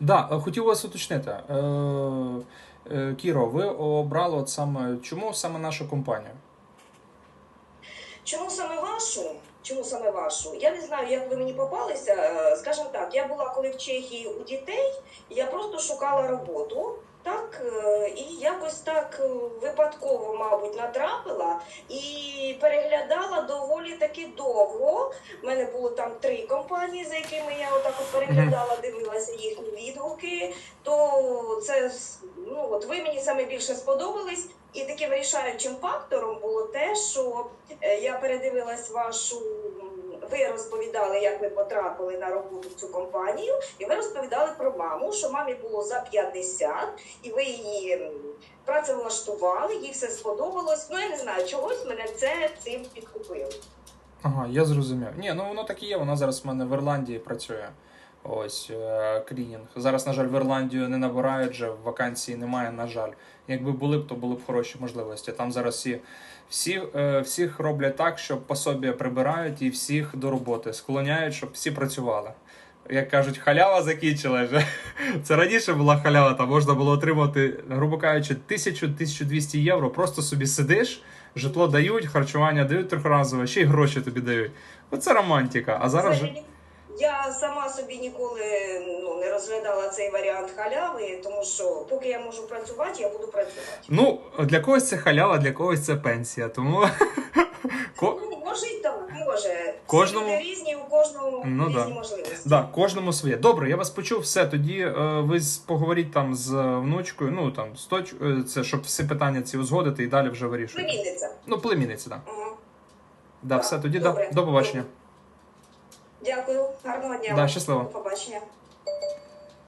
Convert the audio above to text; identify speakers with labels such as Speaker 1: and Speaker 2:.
Speaker 1: Да, е, хотів вас уточнити. Е, е, Кіро, ви обрали от саме чому саме нашу компанію?
Speaker 2: Чому саме вашу? Чому саме вашу? Я не знаю, як ви мені попалися. Скажімо так, я була коли в Чехії у дітей, я просто шукала роботу. Так, і якось так випадково, мабуть, натрапила і переглядала доволі таки довго. У мене було там три компанії, за якими я отак от переглядала, дивилася То це ну от ви мені саме більше сподобались. І таким вирішаючим фактором було те, що е, я передивилась вашу. Ви розповідали, як ви потрапили на роботу в цю компанію, і ви розповідали про маму, що мамі було за 50, і ви її працевлаштували, їй все сподобалось. Ну я не знаю, чогось мене це цим підкупило.
Speaker 1: Ага, я зрозумів. Ні, ну воно так і є. Вона зараз в мене в Ірландії працює. Ось е, клінінг. Зараз, на жаль, в Ірландію не набирають вже, вакансії немає, на жаль. Якби були б, то були б хороші можливості. Там зараз всі, всі, е, всіх роблять так, що пособі прибирають і всіх до роботи склоняють, щоб всі працювали. Як кажуть, халява закінчилась вже. Це раніше була халява, там можна було отримати, грубо кажучи, 1000-1200 євро. Просто собі сидиш, житло дають, харчування дають трьохразове, ще й гроші тобі дають. Оце романтика. А зараз же.
Speaker 2: Я сама собі ніколи ну, не розглядала цей варіант халяви, тому що поки я можу працювати, я буду працювати.
Speaker 1: Ну, для когось це халява, для когось це пенсія. Тому
Speaker 2: Ну, може і так, може.
Speaker 1: Кожному-
Speaker 2: Всі люди різні, у кожного
Speaker 1: Ну,
Speaker 2: різні
Speaker 1: да.
Speaker 2: можливості.
Speaker 1: да, кожному своє. Добре, я вас почув. Все. Тоді е, ви поговоріть там з внучкою. Ну там з точ... е, це щоб всі питання ці узгодити і далі вже вирішуєте.
Speaker 2: Племінниця.
Speaker 1: Ну, племінниці, так. Да.
Speaker 2: Ага.
Speaker 1: Да,
Speaker 2: Так,
Speaker 1: все, тоді да, до побачення.
Speaker 2: Дякую, гарного дня.
Speaker 1: Да, щасливо.
Speaker 2: До побачення.